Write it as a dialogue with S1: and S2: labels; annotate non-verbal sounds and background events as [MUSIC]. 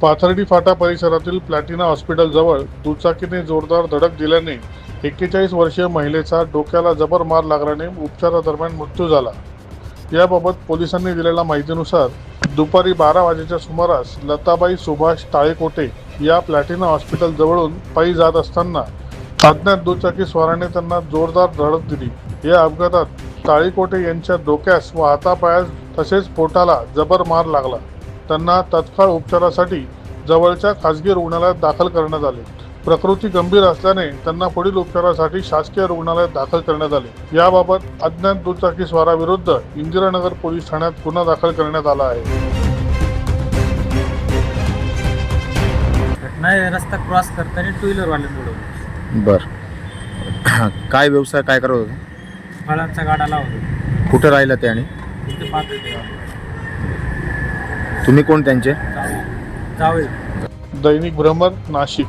S1: पाथर्डी फाटा परिसरातील प्लॅटिना हॉस्पिटलजवळ दुचाकीने जोरदार धडक दिल्याने एक्केचाळीस वर्षीय महिलेचा डोक्याला जबर मार लागल्याने उपचारादरम्यान मृत्यू झाला. याबाबत पोलिसांनी दिलेल्या माहितीनुसार दुपारी बारा वाजेच्या सुमारास लताबाई सुभाष टाळेकोटे या प्लॅटिना हॉस्पिटलजवळून पायी जात असताना अज्ञात दुचाकी स्वाराने त्यांना जोरदार धडक दिली. या अपघातात टाळीकोटे यांच्या डोक्यास व हातापायास तसेच पोटाला जबर मार लागला. त्यांना तत्काळ उपचारासाठी जवळच्या खासगी रुग्णालयात दाखल करण्यात आले. प्रकृती गंभीर असल्याने त्यांना पुढील उपचारासाठी शासकीय रुग्णालयात दाखल करण्यात आले. याबाबत अज्ञात दुचाकी स्वाराविरुद्ध इंदिरानगर पोलीस ठाण्यात गुन्हा दाखल करण्यात आला आहे.
S2: रस्ता क्रॉस करताना टू व्हीलरवाले बुडवलं.
S3: बर. [CLEARS THROAT] काय व्यवसाय काय करत होते?
S2: फळांचा गाडा लावतो
S3: कुठं राहिलं ते आणि? तुम्ही कोण त्यांचे?
S2: जावे
S1: दैनिक भ्रमर नाशिक.